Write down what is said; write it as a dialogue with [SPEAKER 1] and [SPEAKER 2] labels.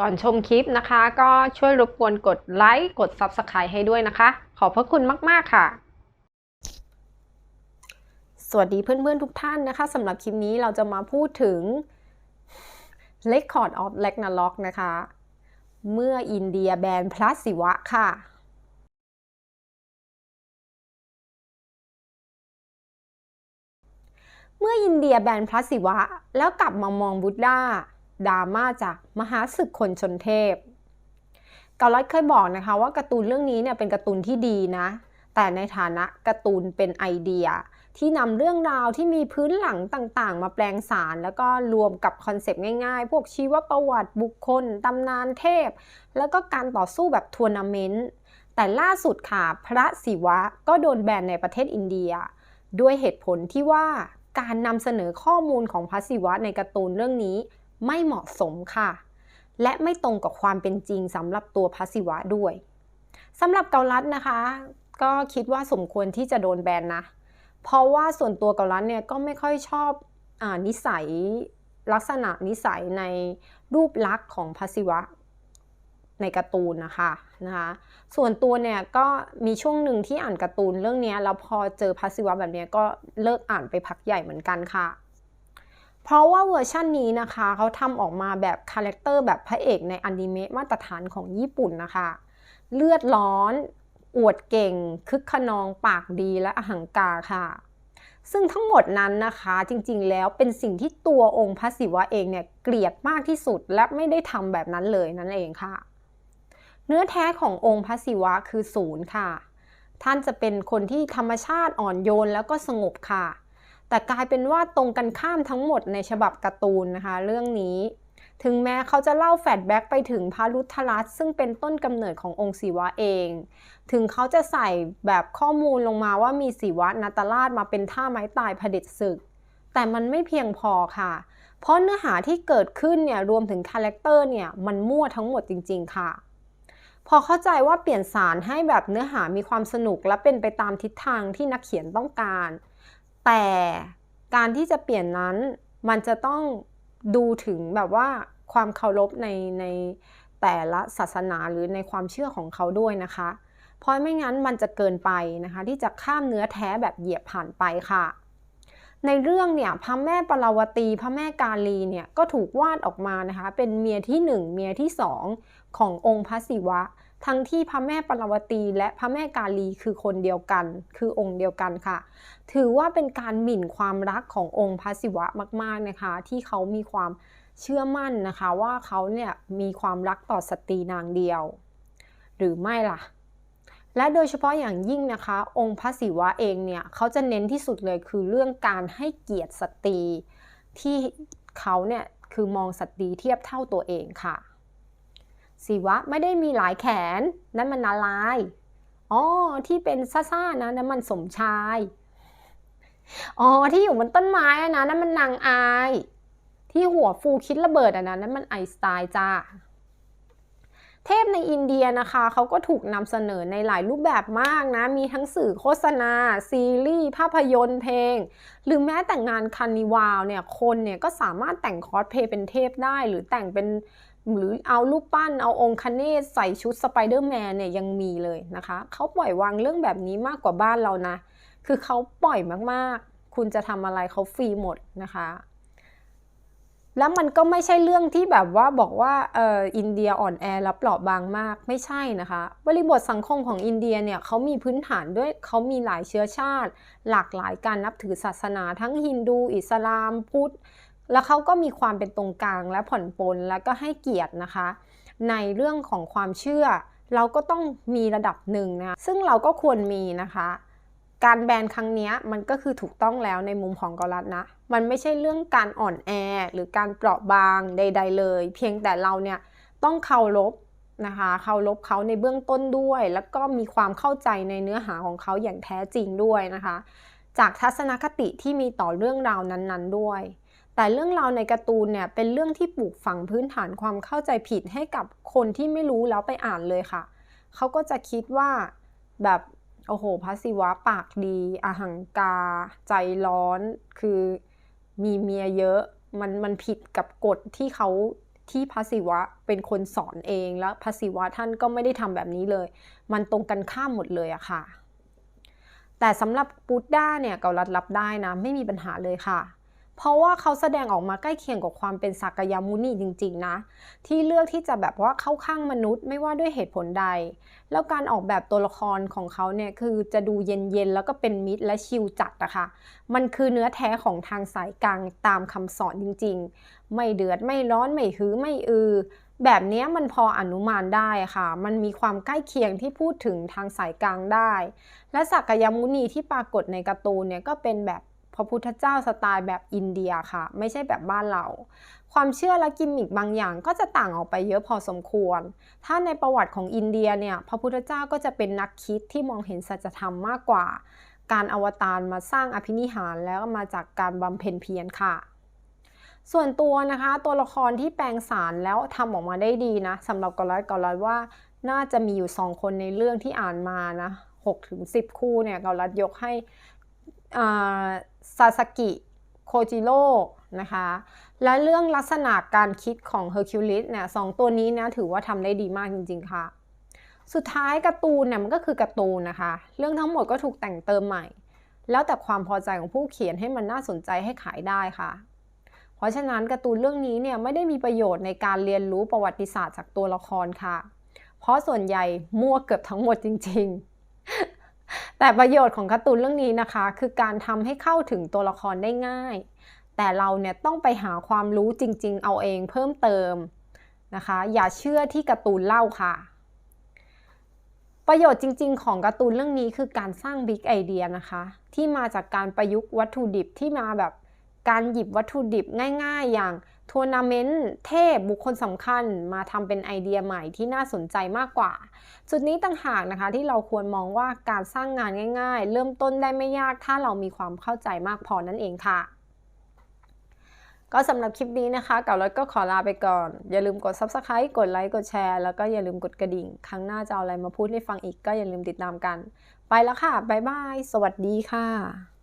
[SPEAKER 1] ก่อนชมคลิปนะคะ ก็ช่วยรบกวนกดไลค์กด Subscribe ให้ด้วยนะคะ ขอบพระคุณมาก ๆ ค่ะ สวัสดีเพื่อน ๆ ทุกท่านนะคะสำหรับคลิปนี้เราจะมาพูดถึง Record of Ragnarok นะคะ เมื่ออินเดียแบนพระศิวะค่ะเมื่ออินเดียแบนพระศิวะ แล้วกลับมามองบุตดา ดราม่าจากมหาศึกคนชนเทพเกาลัดเคยบอกนะคะว่าการ์ตูนเรื่องนี้เนี่ยเป็นการ์ตูนที่ดีนะ แต่ในฐานะการ์ตูนเป็นไอเดีย ที่นำเรื่องราวที่มีพื้นหลังต่างๆ มาแปลงสาร แล้วก็รวมกับคอนเซปต์ง่ายๆ พวกชีวประวัติบุคคลตำนานเทพ แล้วก็การต่อสู้แบบทัวร์นาเมนต์แต่ล่าสุดค่ะ พระศิวะก็โดนแบนในประเทศอินเดีย ด้วยเหตุผลที่ว่าการนำเสนอข้อมูลของพระศิวะในการ์ตูนเรื่องนี้ ไม่เหมาะสมค่ะ และไม่ตรงกับความเป็นจริงสำหรับตัวพระศิวะด้วยสำหรับเกาลัดนะคะ ก็คิดว่าสมควรที่จะโดนแบนนะ เพราะว่าส่วนตัวเกาลัดเนี่ยก็ไม่ค่อยชอบอนิสัยลักษณะนิสัยในรูปลักษณ์ของพระศิวะในการ์ตูนนะคะนะคะ ส่วนตัวเนี่ยก็มีช่วงหนึ่งที่อ่านการ์ตูนเรื่องนี้แล้วพอเจอพระศิวะแบบนี้ก็เลิกอ่านไปพักใหญ่เหมือนกันค่ะ เพราะว่าเวอร์ชันนี้นะคะเขาทำออกมาแบบคาแรคเตอร์แบบพระเอกในอนิเมะมาตรฐานของญี่ปุ่นนะคะ เลือดร้อน อวดเก่ง คึกขนองปากดีและอหังการค่ะ ซึ่งทั้งหมดนั้นนะคะจริงๆแล้วเป็นสิ่งที่ตัวองค์พระศิวะเองเนี่ยเกลียดมากที่สุดและไม่ได้ทำแบบนั้นเลยนั่นเองค่ะ เนื้อแท้ขององค์พระศิวะคือศูนย์ค่ะ ท่านจะเป็นคนที่ธรรมชาติอ่อนโยนแล้วก็สงบค่ะ แต่กลายเป็นว่าตรงกันข้ามทั้งหมดในฉบับการ์ตูนนะคะ เรื่องนี้ ถึงแม้เขาจะเล่าแฟลชแบ็กไปถึงพระรุทธรัตซึ่งเป็นต้นกำเนิดขององค์ศิวะเอง ถึงเขาจะใส่แบบข้อมูลลงมาว่ามีศิวะนาตราชมาเป็นท่าไม้ตายเผด็จศึก แต่มันไม่เพียงพอค่ะ เพราะเนื้อหาที่เกิดขึ้นเนี่ยรวมถึงคาแรคเตอร์เนี่ยมันมั่วทั้งหมดจริง ๆ ค่ะพอเข้าใจว่าเปลี่ยนสารให้แบบเนื้อหามีความสนุกและเป็นไปตามทิศทางที่นักเขียนต้องการ แต่การที่จะเปลี่ยนนั้นมันจะต้องดูถึงแบบว่าความเคารพในในแต่ละศาสนาหรือในความเชื่อของเขาด้วยนะคะ เพราะไม่งั้นมันจะเกินไปนะคะ ที่จะข้ามเนื้อแท้แบบเหยียบผ่านไปค่ะ ในเรื่องเนี่ยพระแม่ปราวตีพระแม่กาลีเนี่ยก็ถูกวาดออกมานะคะ เป็นเมียที่ 1 เมียที่ 2 ขององค์พระศิวะ ทั้งที่พระแม่ปราวตีและพระแม่กาลีคือคนเดียวกัน คือองค์เดียวกันค่ะ ถือว่าเป็นการหมิ่นความรักขององค์พระศิวะมากๆนะคะ ที่เขามีความเชื่อมั่นนะคะ ว่าเขาเนี่ยมีความรักต่อสตรีนางเดียว หรือไม่ล่ะ และโดยเฉพาะอย่างยิ่งนะคะ องค์พระศิวะเองเนี่ยเขาจะเน้นที่สุดเลยคือเรื่องการให้เกียรติสตรีที่เขาเนี่ยคือมองสตรีเทียบเท่าตัวเองค่ะศิวะไม่ได้มีหลายแขนนั่นมันนาลายอ๋อที่เป็นซ่าๆนะนั่นมันสมชายอ๋อที่อยู่บนต้นไม้นะนั่นมันนางอาย ที่หัวฟูคิดระเบิดอะนะนั่นมันไอสไตน์จ้า เทพในอินเดียนะคะเขาก็ถูกนำเสนอในหลายรูปแบบมากนะ มีทั้งสื่อโฆษณา ซีรีส์ ภาพยนตร์เพลง หรือแม้แต่งานคานิวาลเนี่ย คนเนี่ยก็สามารถแต่งคอสเพลย์เป็นเทพได้ หรือแต่งเป็นหรือเอารูปปั้น เอาองค์คเนศใส่ชุดสไปเดอร์แมนเนี่ยยังมีเลยนะคะ เขาปล่อยวางเรื่องแบบนี้มากกว่าบ้านเรานะ คือเขาปล่อยมากๆ คุณจะทำอะไรเขาฟรีหมดนะคะ แล้วมันก็ไม่ใช่เรื่องที่แบบว่าบอกว่าเอออินเดียอ่อนแอและเปราะบางมากไม่ใช่นะคะ บริบทสังคมของอินเดียเนี่ยเขามีพื้นฐานด้วยเขามีหลายเชื้อชาติ หลากหลายการนับถือศาสนาทั้งฮินดู อิสลาม พุทธ แล้วเขาก็มีความเป็นตรงกลางและผ่อนปลนแล้วก็ให้เกียรตินะคะ ในเรื่องของความเชื่อ เราก็ต้องมีระดับหนึ่งนะซึ่งเราก็ควรมีนะคะ การแบนครั้งนี้มันก็คือถูกต้องแล้วในมุมของกอลัดนะ มันไม่ใช่เรื่องการอ่อนแอหรือการเปราะบางใด ๆ เลย เพียงแต่เราเนี่ยต้องเคารพนะคะเคารพเขาในเบื้องต้นด้วย แล้วก็มีความเข้าใจในเนื้อหาของเขาอย่างแท้จริงด้วยนะคะ จากทัศนคติที่มีต่อเรื่องราวนั้นๆด้วย แต่เรื่องราวในการ์ตูนเนี่ยเป็นเรื่องที่ปลูกฝังพื้นฐานความเข้าใจผิดให้กับคนที่ไม่รู้แล้วไปอ่านเลยค่ะ เขาก็จะคิดว่าแบบ โอ้โหพระศิวะปากดีอหังกา ใจร้อน คือมีเมียเยอะ มันมันผิดกับกฎที่เขาที่พระศิวะเป็นคนสอนเองแล้วพระศิวะท่านก็ไม่ได้ทำแบบนี้เลย มันตรงกันข้ามหมดเลยอะค่ะ แต่สำหรับปุตด้าเนี่ยเกาลัดรับได้นะ ไม่มีปัญหาเลยค่ะ เพราะว่าเขาแสดงออกมาใกล้เคียงกับความเป็นสักยามุนีจริง ๆ นะ ที่เลือกที่จะแบบว่าเข้าข้างมนุษย์ไม่ว่าด้วยเหตุผลใด แล้วการออกแบบตัวละครของเขาเนี่ยคือจะดูเย็น ๆ แล้วก็เป็นมิตรและชิลจัดอะค่ะมันคือเนื้อแท้ของทางสายกลางตามคำสอนจริง ๆ ไม่เดือดไม่ร้อนไม่หือไม่อือแบบนี้มันพออนุมานได้ค่ะ มันมีความใกล้เคียงที่พูดถึงทางสายกลางได้ และสักยมุนีที่ปรากฏในการ์ตูนเนี่ยก็เป็นแบบ พระพุทธเจ้าสไตล์แบบอินเดียค่ะ ไม่ใช่แบบบ้านเรา ความเชื่อและกิมมิคบางอย่างก็จะต่างออกไปเยอะพอสมควร ถ้าในประวัติของอินเดียเนี่ยพระพุทธเจ้าก็จะเป็นนักคิดที่มองเห็นสัจธรรมมากกว่า การอวตารมาสร้างอภินิหารแล้วมาจากการบำเพ็ญเพียรค่ะส่วนตัวนะคะตัวละครที่แปลงสารแล้วทำออกมาได้ดีนะสำหรับกอลัดกอลัดว่าน่าจะมีอยู่ 2 คนในเรื่องที่อ่านมานะ6ถึง10 คู่เนี่ยกอลัดยกให้ ซาสกิโคจิโร่นะคะ และเรื่องลักษณะการคิดของเฮอร์คิวลิสเนี่ยสองตัวนี้นะถือว่าทำได้ดีมากจริง ๆ ค่ะ สุดท้ายการ์ตูนเนี่ยมันก็คือการ์ตูนนะคะ เรื่องทั้งหมดก็ถูกแต่งเติมใหม่ แล้วแต่ความพอใจของผู้เขียนให้มันน่าสนใจให้ขายได้ค่ะ เพราะฉะนั้นการ์ตูนเรื่องนี้เนี่ยไม่ได้มีประโยชน์ในการเรียนรู้ประวัติศาสตร์จากตัวละครค่ะ เพราะส่วนใหญ่มั่วเกือบทั้งหมดจริง ๆ แต่ประโยชน์ของการ์ตูนเรื่องนี้นะคะ คือการทำให้เข้าถึงตัวละครได้ง่าย แต่เราเนี่ยต้องไปหาความรู้จริง ๆ เอาเองเพิ่มเติมนะคะ อย่าเชื่อที่การ์ตูนเล่าค่ะ ประโยชน์จริง ๆ ของการ์ตูนเรื่องนี้คือการสร้างบิ๊กไอเดียนะคะ ที่มาจากการประยุกต์วัตถุดิบที่มาแบบการหยิบวัตถุดิบง่าย ๆ อย่าง ทัวร์นาเมนต์เทพบุคคลสำคัญมาทำเป็นไอเดียใหม่ที่น่าสนใจมากกว่า จุดนี้ต่างหากนะคะที่เราควรมองว่าการสร้างงานง่าย ๆ เริ่มต้นได้ไม่ยากถ้าเรามีความเข้าใจมากพอนั่นเองค่ะ ก็สำหรับคลิปนี้นะคะเก่ารถก็ขอลาไปก่อน อย่าลืมกด Subscribe กดไลค์กดแชร์แล้วก็อย่าลืมกดกระดิ่ง ครั้งหน้าจะเอาอะไรมาพูดให้ฟังอีกก็อย่าลืมติดตามกัน ไปแล้วค่ะบ๊ายบายสวัสดีค่ะ